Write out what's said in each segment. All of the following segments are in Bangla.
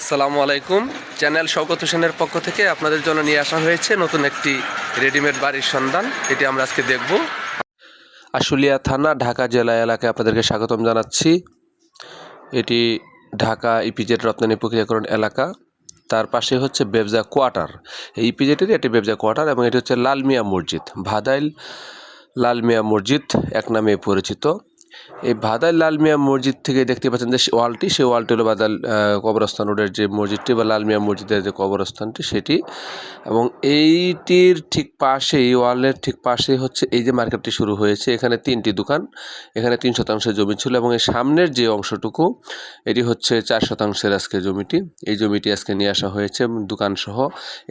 আসসালামু আলাইকুম। চ্যানেল শওকত হোসেনের পক্ষ থেকে আপনাদের জন্য নিয়ে আসা হয়েছে নতুন একটি রেডিমেড বাড়ির সন্ধান। এটি আমরা আজকে দেখব। আশুলিয়া থানা, ঢাকা জেলা এলাকায় আপনাদেরকে স্বাগতম জানাচ্ছি। এটি ঢাকা ইপিজেড রপ্তানি প্রক্রিয়াকরণ এলাকা। তার পাশে হচ্ছে বেবজা কোয়ার্টার। এই ইপিজেটেরই একটি বেবজা কোয়ার্টার এবং এটি হচ্ছে লালমিয়া মসজিদ। ভাদাইল লালমিয়া মসজিদ, এক নামে পরিচিত। এই ভাদাইল লালমিয়া মসজিদ থেকে দেখতে পাচ্ছেন যে ওয়ালটি সেই ওয়ালটি হলো ভাদাইল আহ, কবরস্থান রোডের যে মসজিদটি বা লালমিয়া মসজিদের যে কবরস্থানটি সেটি। এবং এইটির ঠিক পাশেই ওয়ালের ঠিক পাশেই হচ্ছে এই যে মার্কেটটি শুরু হয়েছে এখানে তিনটি দোকান এখানে তিন শতাংশের জমি ছিল এবং এই সামনের যে অংশটুকু এটি হচ্ছে চার শতাংশের আজকে জমিটি। এই জমিটি আজকে নিয়ে আসা হয়েছে দোকান সহ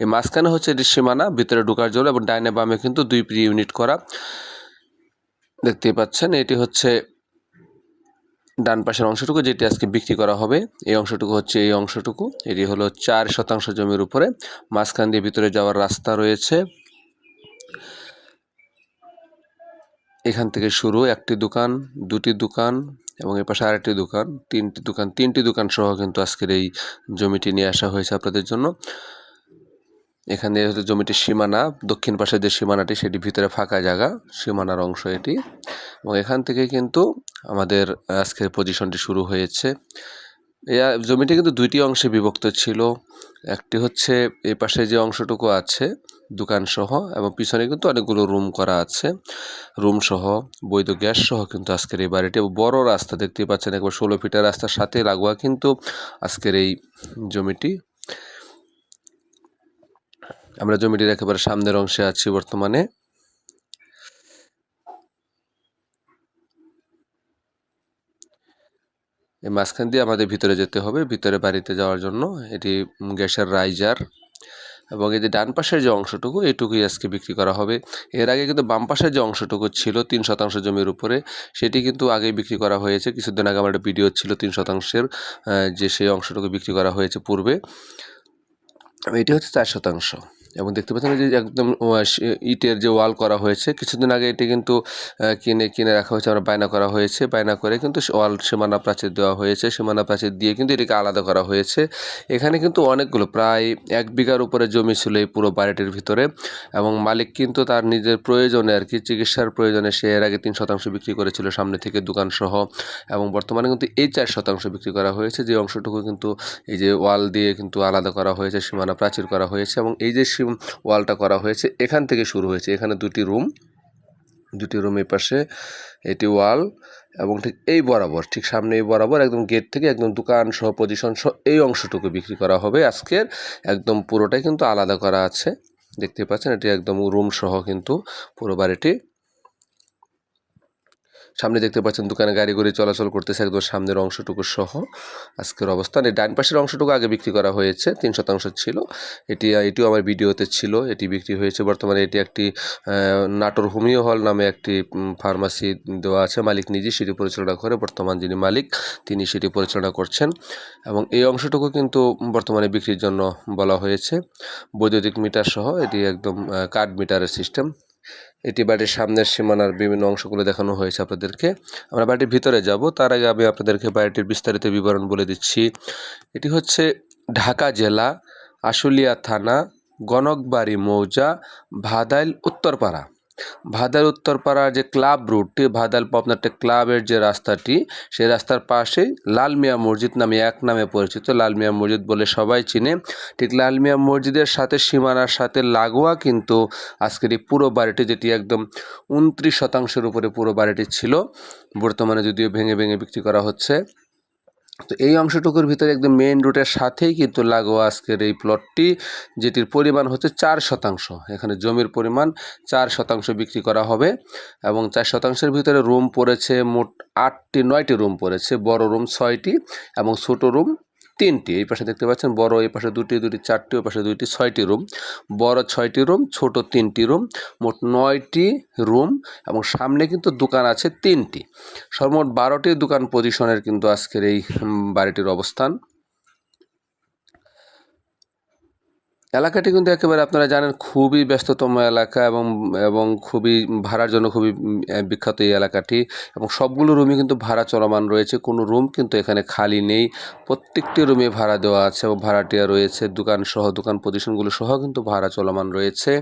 এই মাঝখানে হচ্ছে এটি সীমানা ভিতরে ঢোকার জন্য এবং ডাইনে বামে কিন্তু দুই প্রি ইউনিট করা। দেখতেই পাচ্ছেন এটি হচ্ছে ডান পাশের অংশটুকু যেটি আজকে বিক্রি করা হবে, এই অংশটুকু হচ্ছে এই অংশটুকু। এটি হলো চার শতাংশ জমির উপরে। মাঝখান দিয়ে ভিতরে যাওয়ার রাস্তা রয়েছে। এখান থেকে শুরু, একটি দোকান, দুটি দোকান এবং এ পাশে আরেকটি দোকান, তিনটি দোকান তিনটি দোকান সহ কিন্তু আজকের এই জমিটি নিয়ে আসা হয়েছে আপনাদের জন্য। এখানে হচ্ছে জমিটির সীমানা, দক্ষিণ পাশে যে সীমানাটি সেটি ভিতরে ফাঁকা জায়গা, সীমানার অংশ এটি। এবং এখান থেকে কিন্তু আমাদের আজকের পজিশনটি শুরু হয়েছে। জমিটি কিন্তু দুইটি অংশে বিভক্ত ছিল। একটি হচ্ছে এই পাশে যে অংশটুকু আছে দোকান সহ এবং পিছনে কিন্তু অনেকগুলো রুম করা আছে। রুম সহ বৈধ গ্যাস সহ কিন্তু আজকের এই বাড়িটি। বড় রাস্তা দেখতেই পাচ্ছেন, একবার ষোলো ফিটার রাস্তার সাথে লাগোয়া কিন্তু আজকের এই জমিটি। আমরা জমিটির একেবারে সামনের অংশে আছি বর্তমানে। এই মাঝখান দিয়ে আমাদের ভিতরে যেতে হবে, ভিতরে বাড়িতে যাওয়ার জন্য। এটি গ্যাসের রাইজার এবং এই যে ডান পাশের যে অংশটুকু, এইটুকুই আজকে বিক্রি করা হবে। এর আগে কিন্তু বাম পাশের যে অংশটুকু ছিল, তিন শতাংশ জমির উপরে, সেটি কিন্তু আগেই বিক্রি করা হয়েছে। কিছুদিন আগে আমার একটা ভিডিও ছিল, তিন শতাংশের যে সেই অংশটুকু বিক্রি করা হয়েছে পূর্বে। এটি হচ্ছে চার শতাংশ। এবং দেখতে পাচ্ছেন যে একদম ইটের যে ওয়াল করা হয়েছে, কিছুদিন আগে এটি কিন্তু কিনে কিনে রাখা হয়েছে আমরা বায়না করা হয়েছে। বায়না করে কিন্তু ওয়াল সীমানা প্রাচীর দেওয়া হয়েছে। সীমানা প্রাচীর দিয়ে কিন্তু এটিকে আলাদা করা হয়েছে। এখানে কিন্তু অনেকগুলো, প্রায় এক বিঘার উপরে জমি ছিল এই পুরো বাড়িটির ভিতরে। এবং মালিক কিন্তু তার নিজের প্রয়োজনে আর কি, চিকিৎসার প্রয়োজনে সে এর আগে তিন শতাংশ বিক্রি করেছিল সামনে থেকে দোকান সহ এবং বর্তমানে কিন্তু এই চার শতাংশ বিক্রি করা হয়েছে। যে অংশটুকু কিন্তু এই যে ওয়াল দিয়ে কিন্তু আলাদা করা হয়েছে, সীমানা প্রাচীর করা হয়েছে। এবং এই যে ওয়ালটা করা হয়েছে। এখান থেকে শুরু হয়েছে। এখানে দুটি রুম দুটি রুম এই পাশে এটি ওয়াল এবং ঠিক এই বরাবর, ঠিক সামনে এই বরাবর একদম গেট থেকে একদম দোকান সহ পজিশন সহ এই অংশটুকু বিক্রি করা হবে। আজকের একদম পুরোটাই কিন্তু আলাদা করা আছে। দেখতে পাচ্ছেন এটি একদম রুম সহ কিন্তু পুরো বাড়িটি সামনে দেখতে পাচ্ছেন দোকানে গাড়ি গাড়ি চলাচল করতেছে একদম সামনের অংশটুকু সহ। আজকের অবস্থান, এই ডান পাশের অংশটুকু আগে বিক্রি করা হয়েছে, তিন শতাংশ ছিল। এটি, এটিও আমার ভিডিওতে ছিল, এটি বিক্রি হয়েছে। বর্তমানে এটি একটি নাটোর হোমিও হল নামে একটি ফার্মাসি দেওয়া আছে। মালিক নিজে সেটি পরিচালনা করে, বর্তমান যিনি মালিক, তিনি সেটি পরিচালনা করছেন। এবং এই অংশটুকু কিন্তু বর্তমানে বিক্রির জন্য বলা হয়েছে। বৈদ্যুতিক মিটার সহ এটি একদম কাঠ মিটারের সিস্টেম এটি বাড়ির সামনের সীমানার বিভিন্ন অংশগুলো দেখানো হয়েছে আপনাদেরকে। আমরা বাড়ির ভিতরে যাব, তার আগে আমি আপনাদেরকে বাড়িটির বিস্তারিত বিবরণ বলে দিচ্ছি। এটি হচ্ছে ঢাকা জেলা আশুলিয়া থানা, গণকবাড়ি মৌজা, ভাদাইল, উত্তরপাড়া। ভাদাইল উত্তরপাড়ার যে ক্লাব রুটটি ভাদাইল পাবনাটে ক্লাবের যে রাস্তাটি, সেই রাস্তার পাশেই লাল মিয়া মসজিদ নামে এক নামে পরিচিত লাল মিয়া মসজিদ বলে সবাই চিনে। ঠিক লাল মিয়া মসজিদের সাথে সীমানার সাথে লাগোয়া কিন্তু আজকের এই পুরো বাড়িটি যেটি একদম উনত্রিশ শতাংশের উপরে পুরো বাড়িটি ছিল, বর্তমানে যদিও ভেঙে ভেঙে বিক্রি করা হচ্ছে। তো এই অংশটুকুর ভিতরে একদম মেইন রুটের সাথেই কিন্তু লাগোয়া আজকের এই প্লটটি যেটির পরিমাণ হচ্ছে চার শতাংশ। এখানে জমির পরিমাণ চার শতাংশ বিক্রি করা হবে এবং চার শতাংশের ভিতরে রুম পড়েছে মোট আটটি, নয়টি রুম পড়েছে। বড় রুম ছয়টি এবং ছোটো রুম তিনটি, এই পাশে দেখতে পাচ্ছেন বড়, এই পাশে দুটি দুটি চারটি ওই পাশে দুইটি ছয়টি রুম। বড় ছয়টি রুম, ছোট তিনটি রুম, মোট নয়টি রুম এবং সামনে কিন্তু দোকান আছে তিনটি। সর্বমোট বারোটি দোকান পজিশনের কিন্তু আজকের এই বাড়িটির অবস্থান। এলাকাটি কিন্তু একেবারে আপনারা জানেন খুবই ব্যস্ততম এলাকা এবং এবং খুবই ভাড়ার জন্য খুবই বিখ্যাত এই এলাকাটি এবং সবগুলো রুমই কিন্তু ভাড়া চলমান রয়েছে। কোনো রুম কিন্তু এখানে খালি নেই। প্রত্যেকটি রুমে ভাড়া দেওয়া আছে এবং ভাড়াটিয়া রয়েছে। দোকান সহ দোকান প্রতিষ্ঠানগুলো সহ কিন্তু ভাড়া চলমান রয়েছে।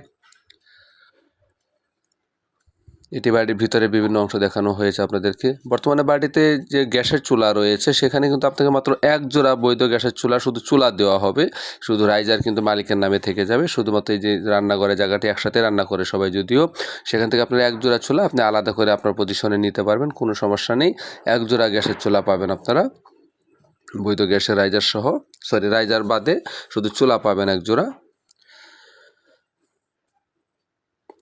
এটি বাড়ির ভিতরে বিভিন্ন অংশ দেখানো হয়েছে আপনাদেরকে। বর্তমানে বাড়িতে যে গ্যাসের চুলা রয়েছে, সেখানে কিন্তু আপনাকে মাত্র এক জোড়া বৈধ গ্যাসের চুলা, শুধু চুলা দেওয়া হবে। শুধু রাইজার কিন্তু মালিকের নামে থেকে যাবে। শুধুমাত্র এই যে রান্নাঘরের জায়গাটি একসাথে রান্না করে সবাই যদিও, সেখান থেকে আপনার এক জোড়া চুলা আপনি আলাদা করে আপনার পজিশনে নিতে পারবেন, কোনো সমস্যা নেই। এক জোড়া গ্যাসের চুলা পাবেন আপনারা। বৈধ গ্যাসের রাইজার সহ সরি রাইজার বাদে শুধু চুলা পাবেন এক জোড়া।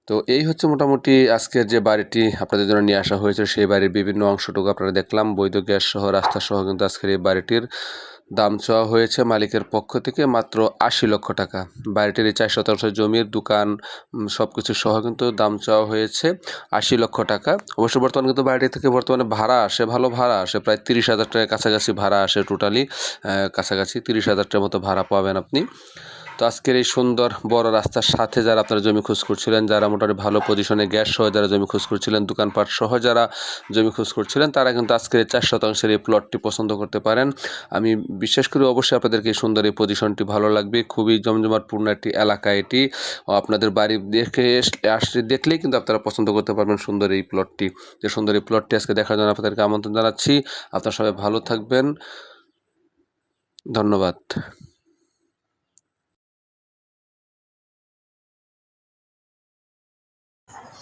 তো এই হচ্ছে মোটামুটি আজকের যে বাড়িটি আপনাদের জন্য নিয়ে আসা হয়েছে, সেই বাড়ির বিভিন্ন অংশটুকু আপনারা দেখলাম। বৈধ গ্যাস সহ রাস্তা সহ কিন্তু আজকের এই বাড়িটির দাম চাওয়া হয়েছে মালিকের পক্ষ থেকে মাত্র আশি লক্ষ টাকা। বাড়িটির এই চার শতাংশ জমির দোকান সব কিছু সহ কিন্তু দাম চাওয়া হয়েছে আশি লক্ষ টাকা। অবশ্য বর্তমানে কিন্তু বাড়িটি থেকে বর্তমানে ভাড়া আসে, ভালো ভাড়া আসে। প্রায় তিরিশ হাজার টাকার কাছাকাছি ভাড়া আসে টোটালি। কাছাকাছি তিরিশ হাজার টাকার মতো ভাড়া পাবেন আপনি। তো আজকের এই সুন্দর বড় রাস্তার সাথে যারা আপনারা জমি খোঁজ করছিলেন, যারা মোটামুটি ভালো পজিশনে গ্যাস সহ যারা জমি খোঁজ করছিলেন, দোকানপাট সহ যারা জমি খোঁজ করছিলেন, তারা কিন্তু আজকের এই চার শতাংশের এই প্লটটি পছন্দ করতে পারেন। আমি বিশ্বাস করি অবশ্যই আপনাদেরকে এই সুন্দর এই পজিশনটি ভালো লাগবে। খুবই জমজমাটপূর্ণ একটি এলাকা এটি। আপনাদের বাড়ি দেখে আসলে দেখলেই কিন্তু আপনারা পছন্দ করতে পারবেন সুন্দর এই প্লটটি যে সুন্দর এই প্লটটি আজকে দেখার জন্য আপনাদেরকে আমন্ত্রণ জানাচ্ছি। আপনারা সবাই ভালো থাকবেন। ধন্যবাদ।